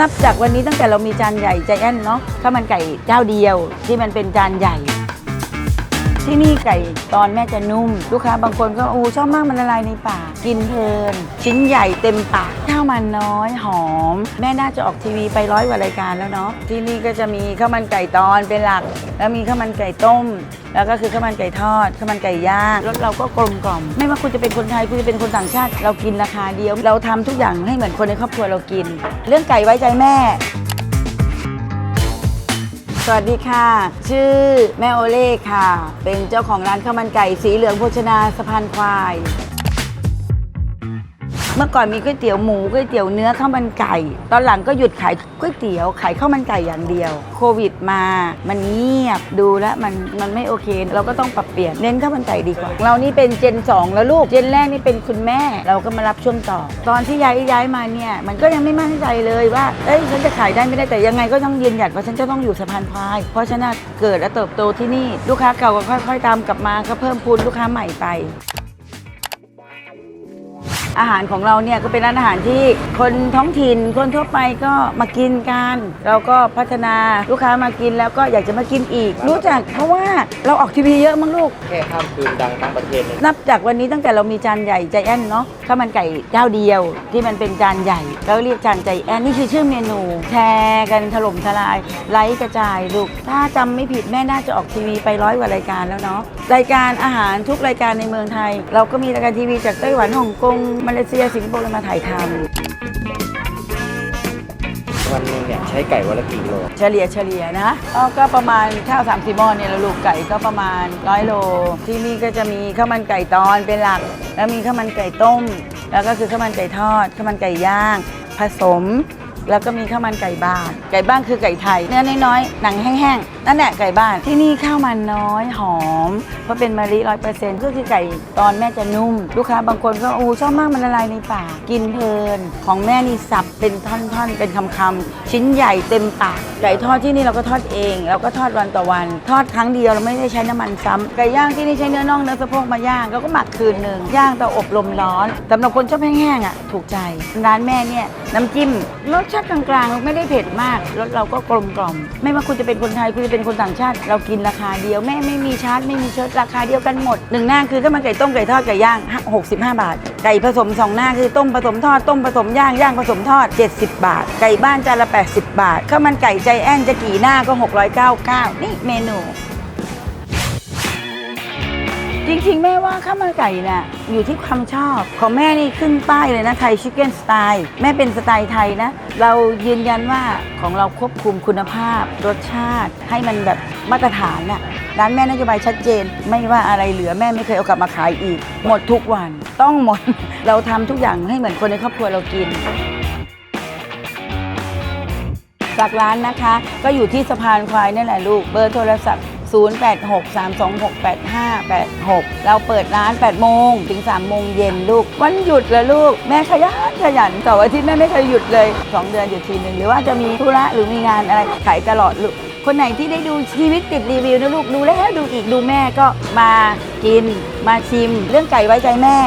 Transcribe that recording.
นับจากวันนี้ตั้งแต่เรามีจานใหญ่ใจแอนเนาะข้าวมันไก่เจ้าเดียวที่มันเป็นจานใหญ่ ที่นี่ไก่ตอนแม่จะนุ่ม ลูกค้าบางคนก็โอ้ชอบมากมันละลายในปากกินเพลิน ชิ้นใหญ่เต็มปากข้าวมันน้อยหอม แม่น่าจะออกทีวีไปร้อยกว่ารายการแล้วเนาะที่นี่ก็จะมีข้าวมันไก่ตอนเป็นหลัก แล้วมีข้าวมันไก่ต้ม แล้วก็คือข้าวมันไก่ทอดข้าวมันไก่ย่างรสเราก็กลมกล่อม ไม่ว่าคุณจะเป็นคนไทยคุณจะเป็นคนต่างชาติ เรากินราคาเดียว เราทำทุกอย่างให้เหมือนคนในครอบครัวเรากิน เรื่องไก่ไว้ใจแม่ สวัสดีค่ะ ชื่อแม่โอเล่ค่ะ เป็นเจ้าของร้านข้าวมันไก่สีเหลืองโภชนาสะพานควาย เมื่อก่อนมีก๋วยเตี๋ยวหมูก๋วยเตี๋ยวเนื้อข้าวมันไก่ ตอนหลังก็หยุดขายก๋วยเตี๋ยวขายข้าวมันไก่อย่างเดียว โควิดมามันเงียบดูแล้วมันมันไม่โอเค เราก็ต้องปรับเปลี่ยนเน้นข้าวมันไก่ดีกว่า เรานี่เป็นเจน 2 แล้วลูกเจนแรกนี่เป็นคุณแม่ เราก็มารับช่วงต่อ ตอนที่ย้ายย้ายมาเนี่ยมันก็ยังไม่มั่นใจเลยว่าเอ้ยฉันจะขายได้ไม่ได้แต่ยังไงก็ต้องยืนหยัดว่าฉันจะต้องอยู่สะพานควาย เพราะฉันน่ะเกิดและเติบโตที่นี่ลูกค้าเก่าก็ค่อย ๆ ตามกลับมาก็เพิ่มพูนลูกค้าใหม่ไป อาหารของเราเนี่ยก็เป็นร้านอาหารที่คนท้องถิ่นคนทั่วไปก็มากินกันเราก็พัฒนาลูกค้ามากินแล้วก็อยากจะมากินอีก รู้จักเพราะว่าเราออกทีวีเยอะมั้งลูก แค่ข้ามคืนดังทั้งประเทศเลยนับจากวันนี้ตั้งแต่เรามีจานใหญ่ใจแอนเนาะข้าวมันไก่เจ้าเดียว ที่มันเป็นจานใหญ่แล้วเรียกจานใจแอนนี่คือชื่อเมนู แชร์กันถล่มทลายไลค์กระจายลูก ถ้าจำไม่ผิดแม่น่าจะออกทีวีไปร้อยกว่ารายการแล้วเนาะรายการอาหารทุกรายการในเมืองไทย เราก็มีรายการทีวีจากไต้หวันฮ่องกงมาเลเซียสิงคโปร์มาถ่ายทำวันหนึงเนี่ยใช้ไก่วันละกี่โลเฉลี่ยเฉลี่ยนะก็ก็ประมาณข้าวสามสี่หม้อเนี่ยแล้วลูกไก่ก็ประมาณร้อยโล ที่นี่ก็จะมีข้าวมันไก่ตอนเป็นหลัก แล้วมีข้าวมันไก่ต้ม แล้วก็คือข้าวมันไก่ทอดข้าวมันไก่ย่าง ผสม แล้วก็มีข้าวมันไก่บ้าน ไก่บ้านคือไก่ไทย เนื้อน้อยๆหนังแห้งๆนั่นแหละไก่บ้านที่นี่ข้าวมันน้อยหอม เพราะเป็นมะลิร้อยเปอร์เซ็นต์ก็คือไก่ตอนแม่จะนุ่ม ลูกค้าบางคนก็อู้ชอบมากมันละลายในปากกินเพลิน ของแม่นี่สับเป็นท่อนๆ เป็นคำๆชิ้นใหญ่เต็มปากไก่ทอดที่นี่เราก็ทอดเอง เราก็ทอดวันต่อวัน ทอดครั้งเดียวเราไม่ได้ใช้น้ำมันซ้ำไก่ย่างที่นี่ใช้เนื้อน่องเนื้อสะโพกมาย่างเราก็หมักคืนหนึ่งย่างเตาอบลมร้อนสำหรับคนชอบแห้งๆอะถูกใจร้านแม่เนี่ยน้ำจิ้มรสชาติกลางๆ ไม่ได้เผ็ดมากรสเราก็กลมกล่อม ไม่ว่าคุณจะเป็นคนไทยคุณจะเป็นคนต่างชาติ เรากินราคาเดียวแม่ไม่มีชาร์จไม่มีเชิดราคาเดียวกันหมดหนึ่งหน้าคือข้าวมันไก่ต้มไก่ทอดไก่ย่าง 65 บาท ไก่ผสมสองหน้าคือต้มผสมทอดต้มผสมย่างย่างผสมทอด 70 บาท ไก่บ้านจานละ 80 บาทข้าวมันไก่ใจแอนจะกี่หน้าก็ 699 นี่เมนู จริงๆ แม่ว่าข้าวมันไก่น่ะอยู่ที่ความชอบ ของแม่นี่ขึ้นป้ายเลยนะไทยชิคเก้นสไตล์แม่เป็นสไตล์ไทยนะ เรายืนยันว่าของเราควบคุมคุณภาพ รสชาติให้มันแบบมาตรฐานน่ะร้านแม่นโยบายชัดเจน ไม่ว่าอะไรเหลือแม่ไม่เคยเอากลับมาขายอีก หมดทุกวันต้องหมด เราทำทุกอย่างให้เหมือนคนในครอบครัวเรากินจากร้านนะคะ ก็อยู่ที่สะพานควายนั่นแหละลูกเบอร์โทรศัพท์ 0863268586 เราเปิดร้าน 8 โมงถึง 3 โมงเย็นลูก วันหยุดละลูก แม่ขยันขยันเสาร์อาทิตย์แม่ไม่เคยหยุดเลย 2 เดือนหยุดทีหนึ่งหรือว่าจะมีธุระหรือมีงานอะไรขายตลอดลูก คนไหนที่ได้ดูชีวิตติดรีวิวนะลูกดูแล้วดูอีกดูแม่ก็มากินมาชิม เรื่องไก่ไว้ใจแม่